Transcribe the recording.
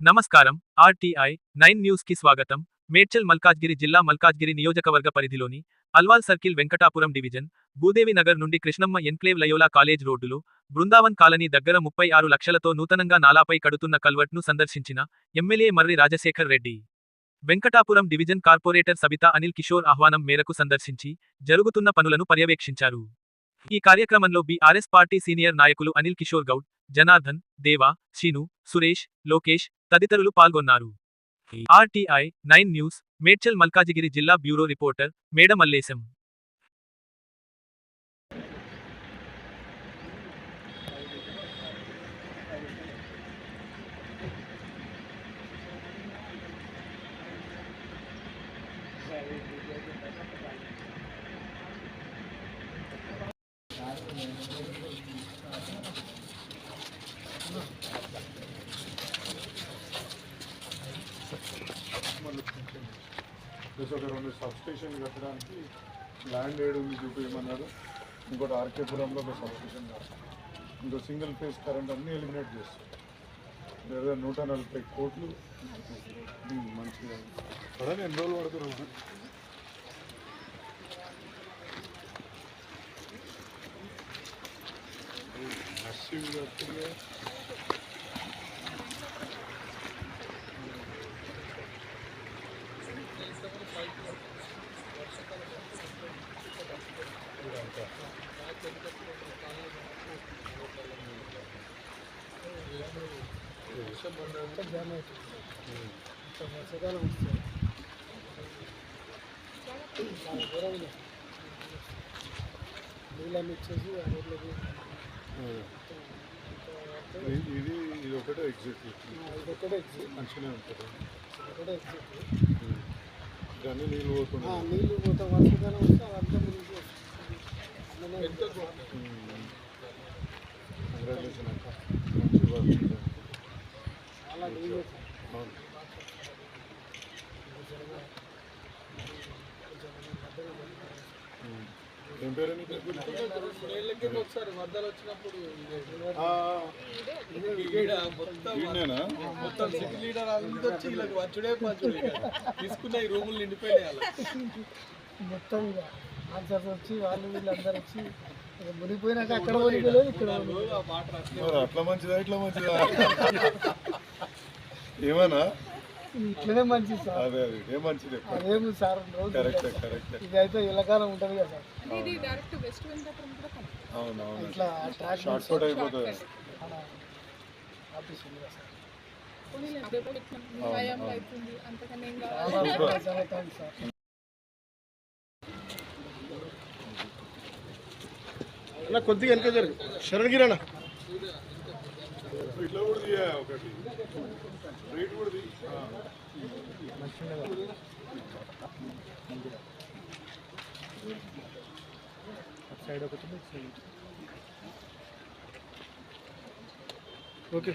నమస్కారం. RTI nine న్యూస్కి స్వాగతం. మేడ్చల్ మల్కాజ్గిరి జిల్లా మల్కాజ్గిరి నియోజకవర్గ పరిధిలోని అల్వాల్ సర్కిల్ వెంకటాపురం డివిజన్ భూదేవి నగర్ నుండి కృష్ణమ్మ ఎన్క్లేవ్ లయోలా కాలేజ్ రోడ్డులో బృందావన్ కాలనీ దగ్గర ముప్పై ఆరు లక్షలతో నూతనంగా నాలాపై కడుతున్న కల్వర్ట్ను సందర్శించిన MLA Marri Rajasekhar Reddy. Venkatapuram division corporator Sabitha Anil Kishore ఆహ్వానం మేరకు సందర్శించి జరుగుతున్న పనులను పర్యవేక్షించారు. ఈ కార్యక్రమంలో బీఆర్ఎస్ పార్టీ సీనియర్ నాయకులు అనిల్ కిషోర్ గౌడ్ జనార్దన్ దేవా శీను సురేష్ లోకేష్ తదితరులు పాల్గొన్నారు. RTI nine news Medchal Malkajgiri జిల్లా బ్యూరో రిపోర్టర్ మేడ మల్లేశం ప్లస్ ఒక రెండు సబ్స్టేషన్ కట్టడానికి ల్యాండ్ ఏడు ఉంది చూపించమన్నాడు ఇంకోటి ఆర్కేపురంలో ఒక సబ్స్టేషన్ ఇంకో సింగిల్ ఫేస్ కరెంట్ అన్నీ ఎలిమినేట్ చేస్తాం లేదా నూట నలభై కోట్లు. ఉమ్, మంచిగా. అదే ఎన్ని రోజులు పడుతున్నాం మసివ్గా వర్షాకాలం వస్తుంది చాలా దూరంలో ఇచ్చేసి ఆ రోడ్లకి ఇది ఇది ఇది ఒకటే ఎగ్జిట్ ఇదొక్కటే ఎగ్జిట్ మంచిగానే ఉంటుంది. ఇదొక్కటే ఎగ్జిట్ కానీ నీళ్ళు పోతున్నాయి నీళ్ళు పోతే వర్షాకాలం వస్తే అదంతా మునిగి వస్తుంది. కంగ్రాచులేషన్ అక్క. మంచి వర్క్ ఉంది. చాలా నీళ్ళు అవును ఉమ్. ఏం పేరు నీ పేరు? ఒకసారి వరదలు వచ్చినప్పుడు? మొత్తం సిటీ లీడర్ అంతా వచ్చి వీళ్ళకి వచ్చుడే పంచుడే తీసుకున్న ఈ రూములు నిండిపోయినాయి మొత్తం ఆన్సర్స్ వచ్చి వాళ్ళు వీళ్ళు అందరు వచ్చి మునిగిపోయినాక అక్కడ మునిగిపోలేదు ఇక్కడ అట్లా మంచిదా ఇట్లా మంచిదా? ఏమన్నా? ఇట్లనే మంచిది సార్. అదే అదే ఏ మంచిది అదేమి సార్ కరెక్టే కరెక్టే ఇది. అయితే ఇళ్ళకాలం ఉంటుంది కదా సార్. ఇది డైరెక్ట్ వెస్ట్ వెంకటపురం కూడా కనెక్ట్. అవును అవును. ఇట్లా ట్రాక్ షార్ట్ కట్ అయిపోతుంది. ఆఫీస్ ఉంది కదా సార్. అన్న కొద్దిగా వెనక జరుగు. శరణగిరి అన్న. ఇట్లా కూడా తీయ ఒకటి? రేట్ కూడా తీ. సైడ్ ఒకటి. ఓకే.